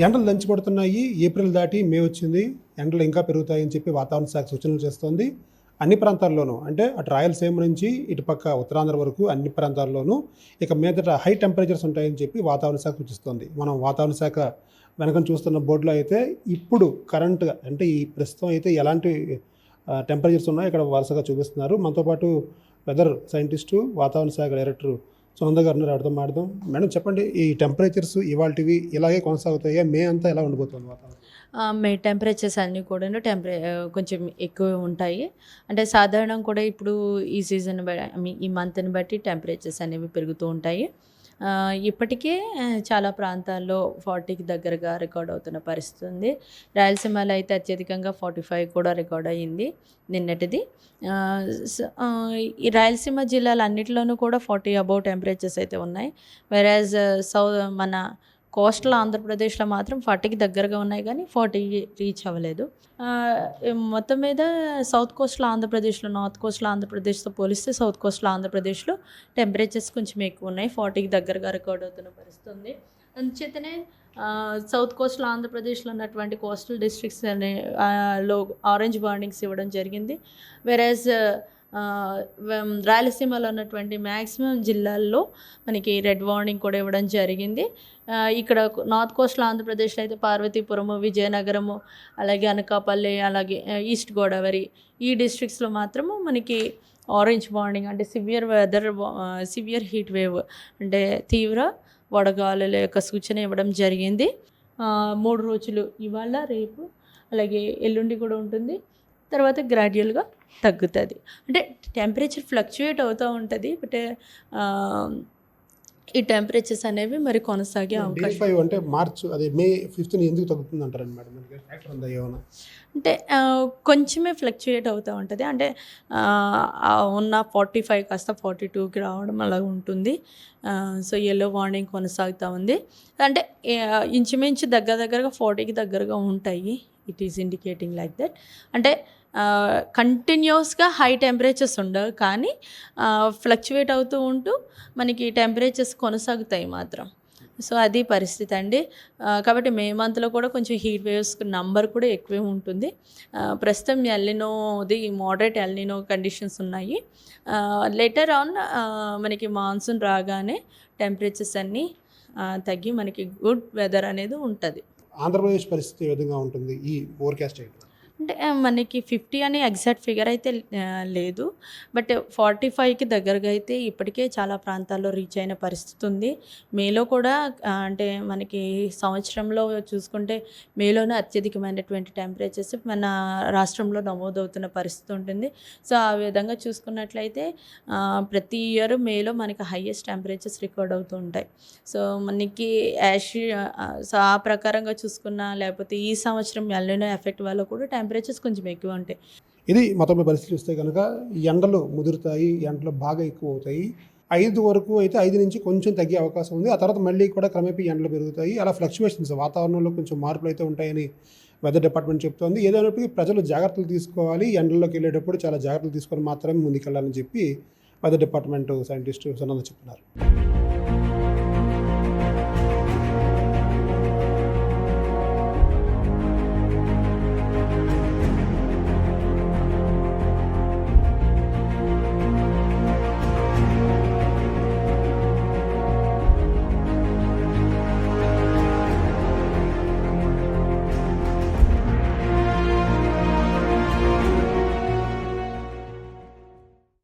ఎండలు దంచి పడుతున్నాయి. ఏప్రిల్ దాటి మే వచ్చింది. ఎండలు ఇంకా పెరుగుతాయని చెప్పి వాతావరణ శాఖ సూచనలు చేస్తోంది. అన్ని ప్రాంతాల్లోనూ అంటే అటు రాయలసీమ నుంచి ఇటుపక్క ఉత్తరాంధ్ర వరకు అన్ని ప్రాంతాల్లోనూ ఇక మీదట హై టెంపరేచర్స్ ఉంటాయని చెప్పి వాతావరణ శాఖ సూచిస్తోంది. మనం వాతావరణ శాఖ వెనకన చూస్తున్న బోర్డులో అయితే ఇప్పుడు కరెంట్గా అంటే ఈ ప్రస్తుతం అయితే ఎలాంటి టెంపరేచర్స్ ఉన్నాయో ఇక్కడ వరుసగా చూపిస్తున్నారు. మనతో పాటు వెదర్ సైంటిస్టు వాతావరణ శాఖ డైరెక్టరు సునంద గారు ఉన్నారు ఆవిడతో మేడం చెప్పండి ఈ టెంపరేచర్స్ ఇవాళవి ఇలాగే కొనసాగుతాయా? మే అంతా ఎలా ఉండిపోతుంది వాతావరణం? మే టెంపరేచర్స్ అన్నీ కూడా టెంపరే కొంచెం ఎక్కువ ఉంటాయి. అంటే సాధారణం కూడా ఇప్పుడు ఈ సీజన్ ఐ మీన్ ఈ మంత్ని బట్టి టెంపరేచర్స్ అనేవి పెరుగుతూ ఉంటాయి. ఇప్పటికే చాలా ప్రాంతాల్లో ఫార్టీకి దగ్గరగా రికార్డ్ అవుతున్న పరిస్థితి ఉంది. రాయలసీమలో అయితే అత్యధికంగా ఫార్టీ ఫైవ్ కూడా రికార్డ్ అయ్యింది నిన్నటిది. ఈ రాయలసీమ జిల్లాలన్నింటిలోనూ కూడా ఫార్టీ అబౌవ్ టెంపరేచర్స్ అయితే ఉన్నాయి. వెరాజ్ సౌ మన కోస్టల్ ఆంధ్రప్రదేశ్లో మాత్రం ఫార్టీకి దగ్గరగా ఉన్నాయి కానీ ఫార్టీ రీచ్ అవ్వలేదు. మొత్తం మీద సౌత్ కోస్టల్ ఆంధ్రప్రదేశ్లో నార్త్ కోస్టల్ ఆంధ్రప్రదేశ్తో పోలిస్తే సౌత్ కోస్టల్ ఆంధ్రప్రదేశ్లో టెంపరేచర్స్ కొంచెం ఎక్కువ ఉన్నాయి. ఫార్టీకి దగ్గరగా రికార్డ్ అవుతున్న పరిస్థితి ఉంది అందుచేతనే సౌత్ కోస్టల్ ఆంధ్రప్రదేశ్లో ఉన్నటువంటి కోస్టల్ డిస్ట్రిక్ట్స్ అనే లో ఆరెంజ్ వార్నింగ్స్ ఇవ్వడం జరిగింది. వెరాజ్ రాయలసీమలో ఉన్నటువంటి మ్యాక్సిమం జిల్లాల్లో మనకి రెడ్ వార్నింగ్ కూడా ఇవ్వడం జరిగింది. ఇక్కడ నార్త్ కోస్ట్లో ఆంధ్రప్రదేశ్లో అయితే పార్వతీపురము విజయనగరము అలాగే అనకాపల్లి అలాగే ఈస్ట్ గోదావరి ఈ డిస్ట్రిక్ట్స్లో మాత్రము మనకి ఆరెంజ్ వార్నింగ్ అంటే severe weather severe heat wave అంటే తీవ్ర వడగాలుల యొక్క సూచన ఇవ్వడం జరిగింది. మూడు రోజులు ఇవాళ రేపు అలాగే ఎల్లుండి కూడా ఉంటుంది. తర్వాత గ్రాడ్యువల్గా తగ్గుతుంది. అంటే టెంపరేచర్ ఫ్లక్చుయేట్ అవుతూ ఉంటుంది బట్ ఈ టెంపరేచర్స్ అనేవి మరి కొనసాగే అవకాశం ఫైవ్ అంటే మార్చ్ అదే మే ఫిఫ్త్ ఎందుకు తగ్గుతుంది అంటారండి మేడం అంటే కొంచెమే ఫ్లక్చుయేట్ అవుతూ ఉంటుంది. అంటే ఉన్న ఫార్టీ ఫైవ్ కాస్త ఫార్టీ టూకి రావడం అలా ఉంటుంది. సో ఎల్లో వార్నింగ్ కొనసాగుతూ ఉంది. అంటే ఇంచుమించు దగ్గర దగ్గరగా ఫార్టీకి దగ్గరగా ఉంటాయి. It is indicating like that అంటే కంటిన్యూస్గా హై టెంపరేచర్స్ ఉండవు కానీ ఫ్లక్చువేట్ అవుతూ ఉంటూ మనకి టెంపరేచర్స్ కొనసాగుతాయి మాత్రం. సో అది పరిస్థితి అండి. కాబట్టి మే మంత్లో కూడా కొంచెం హీట్ వేవ్స్ నంబర్ కూడా ఎక్కువే ఉంటుంది. ప్రస్తుతం ఎల్నినోది మోడరేట్ ఎల్నినో కండిషన్స్ ఉన్నాయి. లెటర్ ఆన్ మనకి మాన్సూన్ రాగానే టెంపరేచర్స్ అన్నీ తగ్గి మనకి గుడ్ వెదర్ అనేది ఉంటుంది. ఆంధ్రప్రదేశ్ పరిస్థితి విధంగా ఉంటుంది? ఈ ఫోర్కాస్ట్ చేయడం అంటే మనకి ఫిఫ్టీ అనే ఎగ్జాక్ట్ ఫిగర్ అయితే లేదు. బట్ ఫార్టీ ఫైవ్కి దగ్గరగా అయితే ఇప్పటికే చాలా ప్రాంతాల్లో రీచ్ అయిన పరిస్థితి ఉంది. మేలో కూడా అంటే మనకి సంవత్సరంలో చూసుకుంటే మేలోనే అత్యధికమైనటువంటి టెంపరేచర్స్ మన రాష్ట్రంలో నమోదవుతున్న పరిస్థితి ఉంటుంది. సో ఆ విధంగా చూసుకున్నట్లయితే ప్రతి ఇయర్ మేలో మనకి హైయెస్ట్ టెంపరేచర్స్ రికార్డ్ అవుతూ ఉంటాయి. సో మనకి యాష్ సో ఆ ప్రకారంగా చూసుకున్నా లేకపోతే ఈ సంవత్సరం ఎల్లినో ఎఫెక్ట్ వల్ల కూడా టెంపరేచర్స్ కొంచెం ఎక్కువ ఉంటాయి ఇది మొత్తం పరిస్థితి చూస్తే కనుక ఎండలు ముదురుతాయి ఎండలు బాగా ఎక్కువ అవుతాయి. ఐదు వరకు అయితే ఐదు నుంచి కొంచెం తగ్గే అవకాశం ఉంది. ఆ తర్వాత మళ్ళీ కూడా క్రమేపీ ఎండలు పెరుగుతాయి. అలా ఫ్లక్చువేషన్స్ వాతావరణంలో కొంచెం మార్పులు అయితే ఉంటాయని వెదర్ డిపార్ట్మెంట్ చెప్తోంది. ఏదైనప్పటికీ ప్రజలు జాగ్రత్తలు తీసుకోవాలి. ఎండల్లోకి వెళ్ళేటప్పుడు చాలా జాగ్రత్తలు తీసుకొని మాత్రమే ముందుకెళ్ళాలని చెప్పి వెదర్ డిపార్ట్మెంట్ సైంటిస్ట్ సునంద చెప్తున్నారు.